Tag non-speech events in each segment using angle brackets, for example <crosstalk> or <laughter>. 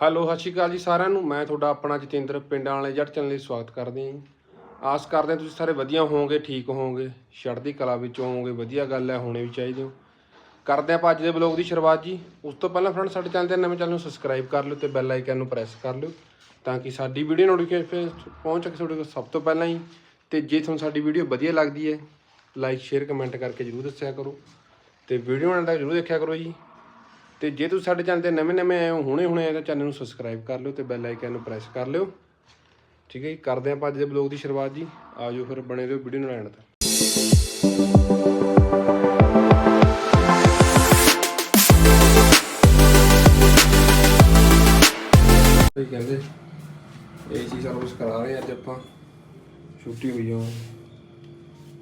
Hello, ਸਤਿ ਸ਼੍ਰੀ ਅਕਾਲ ਜੀ ਸਾਰਿਆਂ ਨੂੰ। ਮੈਂ ਤੁਹਾਡਾ ਆਪਣਾ ਜਤਿੰਦਰ ਪਿੰਡਾਂ ਵਾਲੇ ਜੱਟ ਚੈਨਲ ਲਈ ਸਵਾਗਤ ਕਰਦੇ ਹਾਂ। ਜੀ। ਆਸ ਕਰਦੇ ਹਾਂ ਤੁਸੀਂ ਸਾਰੇ ਵਧੀਆ ਹੋਵੋਗੇ, ਠੀਕ ਹੋਵੋਗੇ ਚੜ੍ਹਦੀ ਕਲਾ ਵਿੱਚ ਹੋਵੋਗੇ, ਵਧੀਆ ਗੱਲ ਹੈ, ਹੋਣੇ ਵੀ ਚਾਹੀਦੇ ਹੋ। ਕਰਦੇ ਆਪਾਂ ਅੱਜ ਦੇ ਬਲੌਗ ਦੀ ਸ਼ੁਰੂਆਤ ਜੀ। ਉਸ ਤੋਂ ਪਹਿਲਾਂ ਫਰੈਂਡ ਸਾਡੇ ਚੈਨਲ ਤੇ ਨਵੇਂ ਚੈਨਲ ਨੂੰ ਸਬਸਕ੍ਰਾਈਬ ਕਰ ਲਿਓ ਤੇ ਬੈਲ ਆਈਕਨ ਨੂੰ ਪ੍ਰੈਸ ਕਰ ਲਿਓ ਤਾਂ ਕਿ ਸਾਡੀ ਵੀਡੀਓ ਨੋਟੀਫਿਕੇਸ਼ਨ ਪਹੁੰਚ ਸਕੇ ਤੁਹਾਡੇ ਕੋਲ ਸਭ ਤੋਂ ਪਹਿਲਾਂ ਹੀ। ਤੇ ਜੇ ਤੁਹਾਨੂੰ ਸਾਡੀ ਵੀਡੀਓ ਵਧੀਆ ਲੱਗਦੀ ਹੈ ਲਾਈਕ ਸ਼ੇਅਰ ਕਮੈਂਟ ਕਰਕੇ ਜਰੂਰ ਦੱਸਿਆ ਕਰੋ। ਤੇ ਵੀਡੀਓ ਨਾਲ ਜਰੂਰ ਦੇਖਿਆ ਕਰੋ ਜੀ। ਤੇ ਜੇ ਤੁਸੀਂ ਸਾਡੇ ਚੈਨਲ ਤੇ ਨਵੇਂ ਨਵੇਂ ਆਏ ਹੋ, ਹੁਣੇ ਹੁਣੇ ਆਏ ਤਾਂ ਚੈਨਲ ਨੂੰ ਸਬਸਕ੍ਰਾਈਬ ਕਰ ਲਿਓ ਤੇ ਬੈਲ ਆਈਕਨ ਨੂੰ ਪ੍ਰੈਸ ਕਰ ਲਿਓ। ਠੀਕ ਹੈ ਜੀ, ਕਰਦੇ ਆਪਾਂ ਅੱਜ ਦੇ ਬਲੌਗ ਦੀ ਸ਼ੁਰੂਆਤ ਜੀ। ਆਜੋ ਫਿਰ ਬਣੇ ਰਹੋ ਵੀਡੀਓ ਨਾਲ ਐਂਡ ਤੱਕ। ਇਹ ਕਹਿੰਦੇ ਏਸੀ ਸਰਵਿਸ ਕਰਾ ਰਹੇ ਅੱਜ ਆਪਾਂ। ਛੁੱਟੀ ਹੋਈ ਆ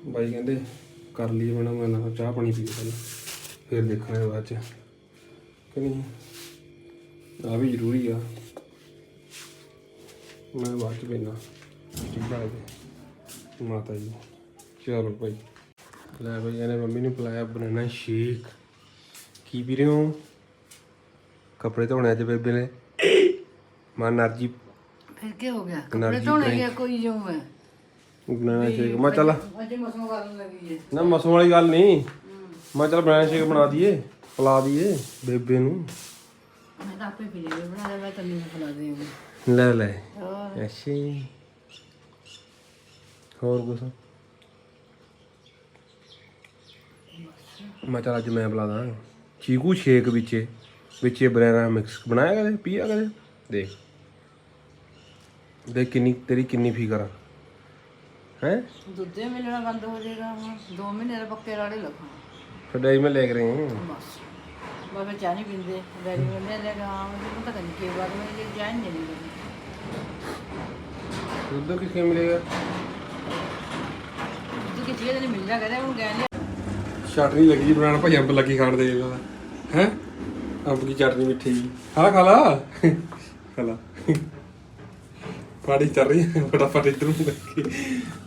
ਬਾਈ ਕਹਿੰਦੇ, ਕਰ ਲਈ ਬਣਾ ਮੈਂ ਨਾ ਚਾਹ ਪਾਣੀ ਪੀ ਪਹਿਲਾਂ ਫਿਰ ਦੇਖਾਂਗੇ ਬਾਅਦ ਚ। ਕਿ ਨਹੀਂ? ਆ ਵੀ ਜ਼ਰੂਰੀ ਆ। ਮੈਂ ਬਾਅਦ ਚ ਪੀਣਾ ਠੀਕ ਆ ਜੀ। ਮਾਤਾ ਜੀ। ਚਲੋ ਭਾਈ। ਲੈ ਭਾਈ ਇਹਨੇ ਮੰਮੀ ਨੂੰ ਪਿਲਾਇਆ ਬਨਾਨਾ ਸ਼ੇਕ। ਕੀ ਪੀ ਰਹੇ ਹੋ? ਕੱਪੜੇ ਧੋਣੇ ਅੱਜ ਬੇਬੇ ਨੇ। ਮਾਂ ਨਰਜੀ ਫਿਰ ਕੀ ਹੋ ਗਿਆ? ਕੱਪੜੇ ਧੋਣੇ। ਗਿਆ ਕੋਈ ਜੋ ਹੈ? Banana shake. ਮੈਂ ਚੱਲ। ਅਜੇ ਮਸੋਂ ਕਰਨ ਲੱਗੀ ਹੈ। ਨਾ ਮਸੋਂ ਵਾਲੀ ਗੱਲ ਨਹੀਂ। ਮੈਂ ਚੱਲ ਬਨਾਨਾ ਸ਼ੇਕ ਬਣਾ ਦਈਏ। ਪਿਲਾ ਦਈਏ ਬੇਬੇ ਨੂੰ। ਮੈਂ ਤਾਂ ਆਪੇ ਪੀ ਲਈ ਬਣਾ ਦੇ ਮੈਂ ਤੈਨੂੰ ਖਿਲਾ ਦੇਵਾਂਗੀ ਲੈ ਲੈ ਹੋਰ। ਅੱਛਾ ਜੀ ਹੋਰ ਕੁਛ? ਮੈਂ ਚੱਲ ਅੱਜ ਮੈਂ ਬੁਲਾਦਾ ਚੀਕੂ ਸ਼ੇਕ ਵਿੱਚੇ ਵਿੱਚੇ ਬਨਾਨਾ ਮਿਕਸ ਬਣਾਇਆ ਕਦੇ ਪੀਆ ਕਦੇ? ਦੇਖ। ਦੇਖ ਕਿੰਨੀ ਤੇਰੀ ਕਿੰਨੀ ਫਿਕਰ ਆ। ਹੈ? ਦੁੱਧੇ ਮਿਲਣਾ ਬੰਦ ਹੋ ਜਾਏਗਾ ਹੁਣ 2 ਮਹੀਨੇ ਦੇ ਪੱਕੇ ਰਾੜੇ ਲੱਗਣਾ ਫਿਰ ਡਾਈ ਮੈਂ ਲੈ ਕੇ ਰਹੇ ਹਾਂ। ਬਸ। ਬਾਬਾ ਚਾਹ ਨਹੀਂ ਪੀਂਦੇ। ਡੈਡੀ ਨੇ ਲੈ ਕੇ ਆ ਮੈਨੂੰ ਪਤਾ ਨਹੀਂ ਕੀ ਬਾਤ ਮੈਂ ਜੇ ਚਾਹ ਨਹੀਂ ਦੇਣੀ ਦੁੱਧ ਕਿੱਥੇ ਮਿਲੇਗਾ? ਦੁੱਧ ਕਿ ਚੀਜ਼ ਨਹੀਂ ਮਿਲਦਾ ਕਹਿੰਦੇ ਹੁਣ ਗਏ ਨਹੀਂ ਚਟਨੀ ਲੱਗੀ ਬਣਾਉਣ ਭਾਈ ਅੰਬ ਲੱਗੀ ਖਾਣ ਦੇ ਹੈ? ਅੰਬ ਦੀ ਚਟਨੀ ਮਿੱਠੀ ਹਾਂ ਖਾ ਲਾ। ਖਾ ਲਾ। ਪਾੜੀ ਚੱਲ ਰਹੀ ਹੈ ਫਟਾਫਟ ਇੱਧਰ ਨੂੰ ਕਰਕੇ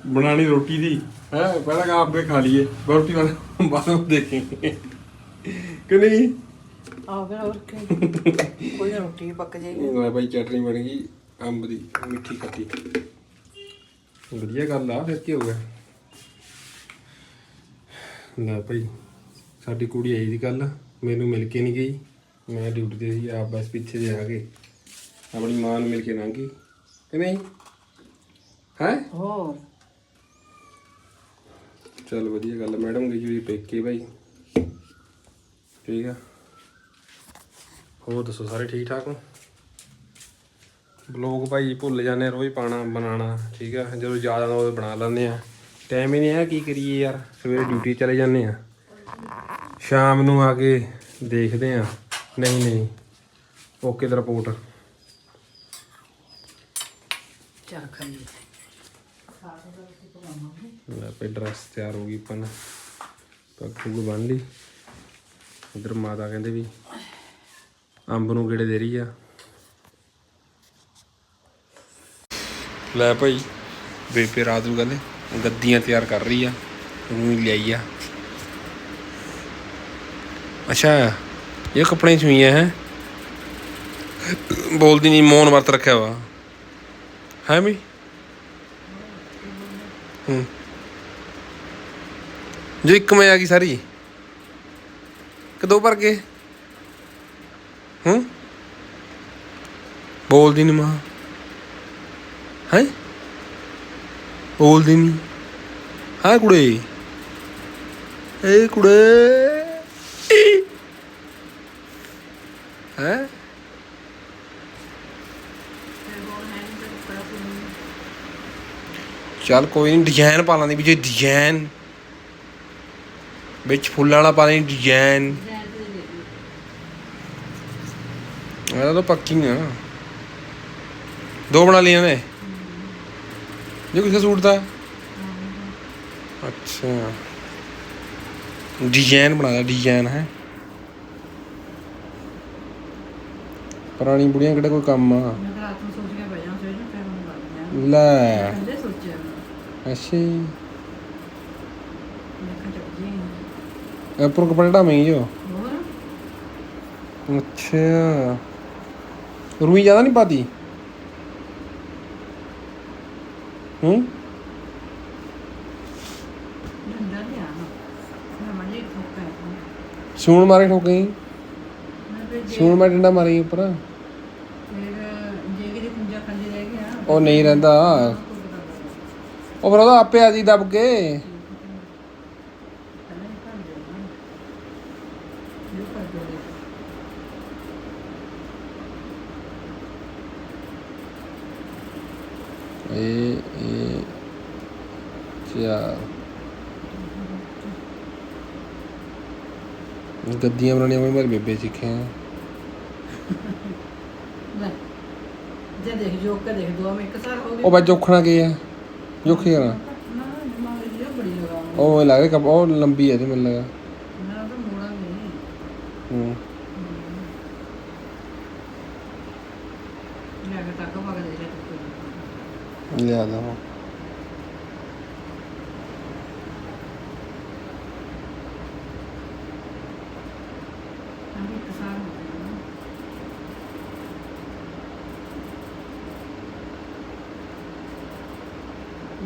ਬਣਾਣੀ ਰੋਟੀ ਦੀ। ਹੈ? ਪਹਿਲਾਂ ਕਾ ਆਪੇ ਖਾ ਲਈਏ। ਰੋਟੀ ਵਾਲਾ ਬਾਅਦ ਵਿੱਚ ਦੇਖेंगे ਕਿ ਨਹੀਂ? ਆ ਫਿਰ ਹੋਰ ਕੀ? <laughs> ਕੋਈ ਰੋਟੀ ਪੱਕ ਜਾਏਗੀ। ਲੈ ਭਾਈ ਚਟਨੀ ਬਣ ਗਈ ਅੰਬ ਦੀ ਮਿੱਠੀ ਖੱਟੀ। ਵਧੀਆ ਗੱਲ ਆ ਫਿਰ ਕੀ ਹੋ ਗਿਆ? ਲੈ ਭਾਈ ਸਾਡੀ ਕੁੜੀ ਆਈ ਦੀ ਕੱਲ ਮੈਨੂੰ ਮਿਲ ਕੇ ਨਹੀਂ ਗਈ। ਮੈਂ ਡਿਊਟੀ ਤੇ ਸੀ ਆਪ ਬਸ ਪਿੱਛੇ ਜੇ ਆ ਗਏ। ਆਪਣੀ ਮਾਂ ਨੂੰ ਮਿਲ ਕੇ ਲੰਘ ਗਈ। ਕਿ ਨਹੀਂ? ਹੈ? ਹੋਰ? ਚਲ ਵਧੀਆ ਗੱਲ ਆ। ਮੈਡਮ ਗਈ ਹੋਈ ਪੇਕੇ ਭਾਈ ਠੀਕ ਆ? ਹੋਰ ਦੱਸੋ ਸਾਰੇ ਠੀਕ ਠਾਕ ਹੋ? ਬਲੌਗ ਭਾਈ ਭੁੱਲ ਜਾਂਦੇ ਆ ਰੋਜ਼ ਪਾਣਾ ਬਣਾਉਣਾ ਠੀਕ ਆ? ਜਦੋਂ ਯਾਦ ਆਉਂਦਾ ਉਦੋਂ ਬਣਾ ਲੈਂਦੇ ਆ। ਟਾਈਮ ਹੀ ਨਹੀਂ ਹੈ ਕੀ ਕਰੀਏ ਯਾਰ? ਸਵੇਰੇ ਡਿਊਟੀ ਚਲੇ ਜਾਂਦੇ ਆ। ਸ਼ਾਮ ਨੂੰ ਆ ਕੇ ਦੇਖਦੇ ਆ। ਨਹੀਂ ਨਹੀਂ। ਓਕੇ ਦਾ ਰਿਪੋਰਟ ਚਾਹ ਖਾਈਏ ਲੈ ਪੇ ਡਰੈਸ ਤਿਆਰ ਹੋ ਗਈ ਪਨ ਪੁੱਗ ਬੰਨ ਲਈ। ਇਧਰ ਮਾਤਾ ਕਹਿੰਦੇ ਵੀ ਅੰਬ ਨੂੰ ਗੇੜੇ ਦੇ ਰਹੀ ਆ। ਲੈ ਭਾਈ, ਬੇਬੇ ਰਾਤ ਨੂੰ ਕਹਿੰਦੇ, ਗੱਦੀਆਂ ਤਿਆਰ ਕਰ ਰਹੀ ਆ ਰੂਈ ਲਿਆਈ ਆ। ਅੱਛਾ, ਇਹ ਕੱਪੜੇ ਚ ਹੈ ਬੋਲਦੀ ਨਹੀਂ ਮੌਨ ਵਰਤ ਰੱਖਿਆ ਵਾ। ਹੈ ਵੀ? ਹੂੰ। ਜੋ ਇੱਕ ਮੈਂ ਆ ਗਈ ਸਾਰੀ। ਕਿ ਦੋ ਭਰ ਗਏ? ਹੂੰ? ਬੋਲਦੀ ਨਹੀਂ ਮਾਂ। ਹੈ? ਬੋਲਦੀ ਨਹੀਂ ਹਾਂ ਕੁੜੇ? ਏ ਕੁੜੇ। ਹੈ? ਚੱਲ ਕੋਈ ਨਹੀਂ ਡਿਜ਼ਾਈਨ ਪਾ ਲਾਂਦੀ ਵਿੱਚ ਡਿਜ਼ਾਈਨ ਵਿੱਚ ਫੁੱਲਾਂ ਵਾਲਾ ਪਾ ਲਾਂਦੀ ਡਿਜ਼ਾਈਨ ਇਹਦਾ ਤਾਂ ਪੱਕੀ ਆ। ਦੋ ਬਣਾ ਲਈਆਂ ਨੇ। ਜੇ ਕਿਸੇ ਸੂਟ ਦਾ ਅੱਛਾ। ਡਿਜ਼ਾਈਨ ਬਣਾਦਾ ਡਿਜ਼ਾਈਨ ਹੈ। ਪੁਰਾਣੀ ਬੁੜੀਆਂ ਕਿਹੜਾ ਕੋਈ ਕੰਮ ਆ? ਮੈਂ ਤਾਂ ਰਾਤ ਨੂੰ ਸੋਚ ਕੇ ਲੈ ਹਾਂ। ਮੈਂ ਜੀ ਚੱਲ ਜੀ। ਐਪਰ ਕਪੜੇ ਢਾਵੇਂ ਜੋ ਹੋਰ? ਅੱਛਾ। ਰੂਈ ਜ਼ਿਆਦਾ ਨਹੀਂ ਪਾਤੀ ਹੂੰ? ਡੰਡਾ ਲਿਆ ਮੈਂ ਮਨੇ ਠੋਕਾ ਹੈ। ਸੂਣ ਮਾਰੇ ਡੰਡਾ ਮਾਰੀ ਉੱਪਰ। ਫਿਰ ਜੇ ਕਿਤੇ ਕੁੰਜਾ ਖਾਲੀ ਰਹਿ ਗਿਆ ਉਹ ਨਹੀਂ ਰਹਿੰਦਾ। ਉਹ ਫਿਰ ਉਹਦਾ ਆਪੇ ਆ ਜੀ ਦਬ ਕੇ। ਇਹ ਇਹ ਚਾਰ। ਗੱਦੀਆਂ ਬਣਾਉਣੀਆਂ ਮੈਂ ਮੇਰੀ ਬੇਬੇ ਸਿੱਖਿਆ ਜੇ ਦੇਖ ਜੋਕ ਕੇ ਦੇਖ ਦੋ ਮੈਂ ਇੱਕ ਸਾਰ ਹੋ ਗਏ। ਉਹ ਬਾ ਜੋਖਣਾ ਕੀ ਆ? ਜੋਖੀ ਨਾ। ਉਹ ਲੱਗ ਰਿਹਾ ਉਹ ਲੰਬੀ ਹੈ ਤੇ ਮੈਨੂੰ ਲੱਗਾ ਨਾ ਤਾਂ ਮੋੜਾ ਨਹੀਂ। ਹੂੰ। ਮੈਂ ਕਿਹਾ ਤੱਕ ਭਗ ਦੇ ਜਾ ਲਿਆ ਦਾ ਅਭੀ ਇੱਕ ਸਾਰ ਹੋ ਗਏ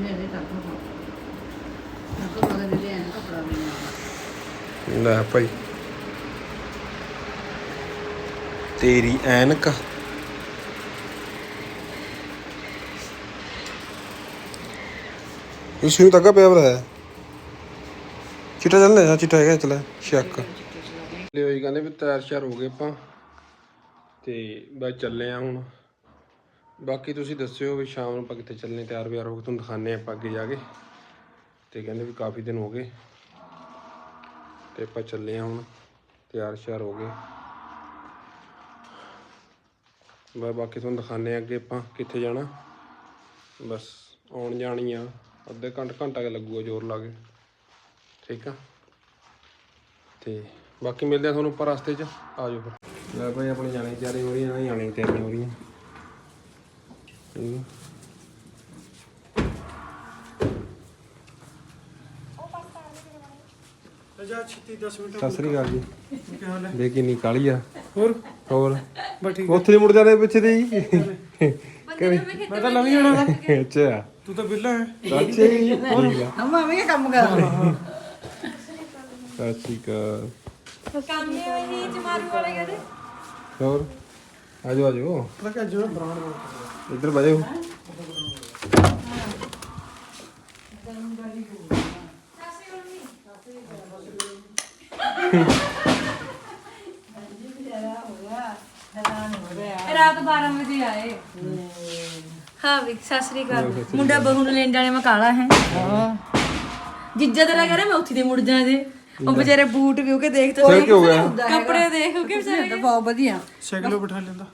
ਲੈ ਲੈ ਤੱਕ ਭਗ ਤੱਕ ਭਗ ਦੇ ਲੈ ਕਪੜਾ ਵੀ ਲੈ ਭਾਈ ਤੇਰੀ ਐਨਕ ਇਸ ਤੱਕ ਪਿਆ ਬਰਾ ਚਿੱਟਾ ਚੱਲਣਾ ਜਾਂ ਚਿੱਟਾ ਹੈਗਾ ਚੱਲ ਸ਼ੱਕ। ਲਿਓ ਜੀ ਕਹਿੰਦੇ ਵੀ ਤਿਆਰ ਸ਼ਿਆਰ ਹੋ ਗਏ ਆਪਾਂ। ਤੇ ਬਸ ਚੱਲੇ ਆ ਹੁਣ। ਬਾਕੀ ਤੁਸੀਂ ਦੱਸਿਓ ਵੀ ਸ਼ਾਮ ਨੂੰ ਆਪਾਂ ਕਿੱਥੇ ਚੱਲਨੇ, ਤਿਆਰ ਬਿਆਰ ਹੋ ਕੇ ਤੁਹਾਨੂੰ ਦਿਖਾਣੇ ਆਪਾਂ ਅੱਗੇ ਜਾ ਕੇ। ਤੇ ਕਹਿੰਦੇ ਵੀ ਕਾਫੀ ਦਿਨ ਹੋ ਗਏ। ਤੇ ਆਪਾਂ ਚੱਲੇ ਆ ਹੁਣ, ਤਿਆਰ ਸ਼ਿਆਰ ਹੋ ਗਏ। ਬਸ ਬਾਕੀ ਤੁਹਾਨੂੰ ਦਿਖਾਣੇ ਅੱਗੇ ਆਪਾਂ ਕਿੱਥੇ ਜਾਣਾ। ਬਸ, ਆਉਣ ਜਾਣੀ ਆ। ਅੱਧੇ ਘੰਟਾ ਘੰਟਾ ਕੇ ਲੱਗੂਗਾ ਜ਼ੋਰ ਲਾ ਕੇ। ਠੀਕ ਆ? ਤੇ ਬਾਕੀ ਮਿਲਦੇ ਆ ਤੁਹਾਨੂੰ ਉੱਪਰ ਰਸਤੇ 'ਚ। ਆ ਜਾਓ ਫਿਰ। ਲੈ ਭਾਈ ਆਪਣੀ ਜਾਣੇ ਤਿਆਰੀ ਹੋ ਰਹੀ ਹੈ ਨਾ ਜਾਣੇ ਤਿਆਰੀ ਹੋ ਰਹੀ ਹੈ ਠੀਕ ਆ। ਜਾ ਛੇਤੀ 10 ਮਿੰਟ ਸਤਿ ਸ੍ਰੀ ਅਕਾਲ ਜੀ। ਦੇ ਕਿੰਨੀ ਕਾਲੀ ਆ। ਹੋਰ? ਹੋਰ? ਬਸ ਠੀਕ ਉੱਥੇ ਮੁੜ ਜਾਣੇ ਪਿੱਛੇ ਦੇ? ਕਰੇ ਮੈਂ ਤਾਂ ਲੰਘ ਜਾਣਾ? ਵਾ। ਅੱਛਾ। ਤੂੰ ਤਾਂ ਵਿਹਲਾ ਹੈ। ਜੀ ਠੀਕ ਆ ਅਮਾ ਮੈਂ ਕੰਮ ਕਰ ਸਤਿ ਸ੍ਰੀ ਅਕਾਲ। ਕਾਮੇ ਵਹੀ ਜਮਾਰੂ ਵਾਲੇ ਕਹਿੰਦੇ। ਹੋਰ? ਆਜੋ ਆਜੋ। ਪਤਾ ਕਿ ਅੱਜ ਮੈਂ ਬਰਾਂਡ ਇੱਧਰ ਬਜੋ ਰਾਤ 12 ਵਜੇ ਆਏ। ਹਾਂ ਵੀ ਸਤਿ ਸ੍ਰੀ ਅਕਾਲ। ਮੁੰਡਾ ਬਹੂ ਨੂੰ ਲੈਣ ਜਾਣੇ ਮੈਂ ਕਾਲਾ ਹੈ। ਜਿੱਜਾ ਤੇਰਾ ਕਰੇ ਮੈਂ ਉੱਥੇ ਦੀ ਮੁੜ ਜਾ ਜੇ। ਉਹ ਵਿਚਾਰੇ ਬੂਟ ਵੀ ਉਹ ਕੇ ਦੇਖ ਤੋ ਫਿਰ ਕੀ ਹੋ ਗਿਆ? ਕੱਪੜੇ ਦੇਖ ਕੇ ਵਿਚਾਰੇ। ਤਾਂ ਬਹੁਤ ਵਧੀਆ। ਸਾਈਕਲ ਬਿਠਾ ਲੈਂਦਾ।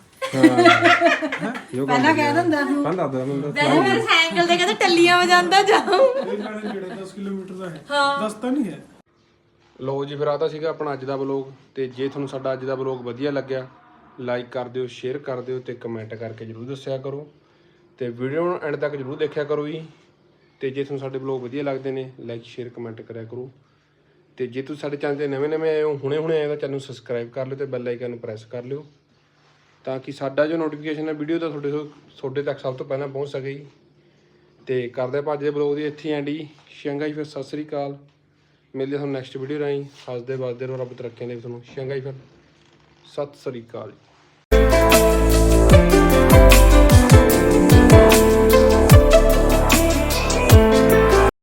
ਜੋ ਪਹਿਲਾਂ ਕਹਿ ਦਿੰਦਾ ਤੂੰ ਪਹਿਲਾਂ ਦਾ ਮੈਨੂੰ ਵੈਸੇ ਮੇਰੇ ਸਾਈਕਲ ਤੇ ਕਹਿੰਦੇ ਟੱਲੀਆਂ ਵਜਾਂਦਾ ਜਾਉ ਇਹ ਨਾਲੇ ਨੇੜੇ 10 ਕਿਲੋਮੀਟਰ ਦਾ ਹੈ? ਹਾਂ। ਦੱਸਤਾ ਨਹੀਂ ਹੈ। ਲੋ ਜੀ ਫਿਰ ਆ ਤਾਂ ਸੀਗਾ ਆਪਣਾ ਅੱਜ ਦਾ ਵਲੋਗ। ਤੇ ਜੇ ਤੁਹਾਨੂੰ ਸਾਡਾ ਅੱਜ ਦਾ ਵਲੋਗ ਵਧੀਆ ਲੱਗਿਆ ਲਾਈਕ ਕਰ ਦਿਓ ਸ਼ੇਅਰ ਕਰ ਦਿਓ ਤੇ ਕਮੈਂਟ ਕਰਕੇ ਜਰੂਰ ਦੱਸਿਆ ਕਰੋ। ਤੇ ਵੀਡੀਓ ਨੂੰ ਐਂਡ ਤੱਕ ਜਰੂਰ ਦੇਖਿਆ ਕਰੋ ਜੀ। ਤੇ ਜੇ ਤੁਹਾਨੂੰ ਸਾਡੇ ਵਲੋਗ ਵਧੀਆ ਲੱਗਦੇ ਨੇ ਲਾਈਕ ਸ਼ੇਅਰ ਕਮੈਂਟ ਕਰਿਆ ਕਰੋ। ਤੇ ਜੇ ਤੁਸੀਂ ਸਾਡੇ ਚੈਨਲ ਤੇ ਨਵੇਂ-ਨਵੇਂ ਆਏ ਹੋ ਹੁਣੇ-ਹੁਣੇ ਆਏ ਤਾਂ ਚੈਨਲ ਨੂੰ ਸਬਸਕ੍ਰਾਈਬ ਕਰ ਲਿਓ ਤੇ ਬੈਲ ਆਈਕਨ ਨੂੰ ਪ੍ਰੈਸ ਕਰ ਲਿਓ। ਤਾਂ ਕਿ ਸਾਡਾ ਜੋ ਨੋਟੀਫਿਕੇਸ਼ਨ ਹੈ ਵੀਡੀਓ ਦਾ ਤੁਹਾਡੇ ਤੋਂ, ਤੁਹਾਡੇ ਤੱਕ ਸਭ ਤੋਂ ਪਹਿਲਾਂ ਪਹੁੰਚ ਸਕੇ ਜੀ। ਤੇ ਕਰਦੇ ਆਪਾਂ ਅੱਜ ਦੇ ਵਲੋਗ ਦੀ ਇੱਥੇ ਐਂਡ ਜੀ। ਸ਼ੰਗਾ ਸ਼ੰਘਾਈ ਫਿਰ ਸਤਿ ਸ੍ਰੀ ਅਕਾਲ। ਮਿਲਦੇ ਹਾਂ ਤੁਹਾਨੂੰ ਨੈਕਸਟ ਵੀਡੀਓ ਰਾਹੀਂ। ਹੱਸਦੇ ਵੱਸਦੇ ਰਹੋ, ਰੱਬ ਤਰੱਕੀਆਂ ਦੇ ਤੁਹਾਨੂੰ। ਸ਼ੰਘਾਈ ਫਿਰ ਸਤਿ ਸ੍ਰੀ ਅਕਾਲ ਜੀ।